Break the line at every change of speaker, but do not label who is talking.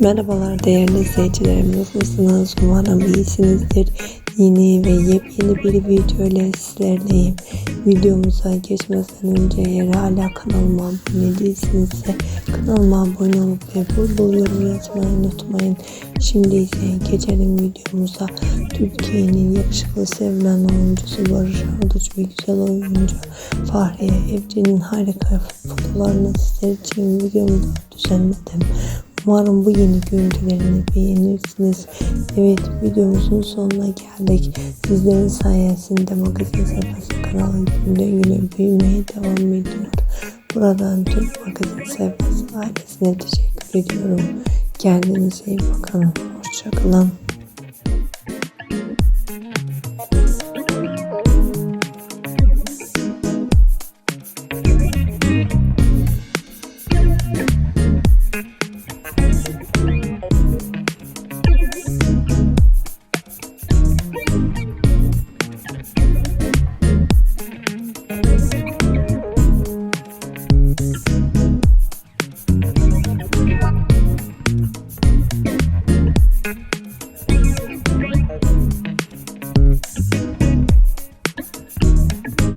Merhabalar değerli izleyicilerim nasılsınız? Umarım iyisinizdir. Yeni ve yepyeni bir video ile sizlerleyim. Videomuza geçmeden önce eğer hala kanalıma abone değilsinizse kanalıma abone olup ve bul bul yorum yazmayı unutmayın. Şimdi ise geçelim videomuza. Türkiye'nin yakışıklı sevilen oyuncusu Barış Arduç ve güzel oyuncu Fahriye Evcen'in harika fotolarını sizler için videomda düzenledim. Umarım bu yeni görüntülerini beğenirsiniz. Evet videomuzun sonuna geldik. Sizlerin sayesinde magazin sayfası kanalı günden güne büyümeye devam ediyor. Buradan tüm magazin sayfası ailesine teşekkür ediyorum. Kendinize iyi bakın. Hoşçakalın. Thank you.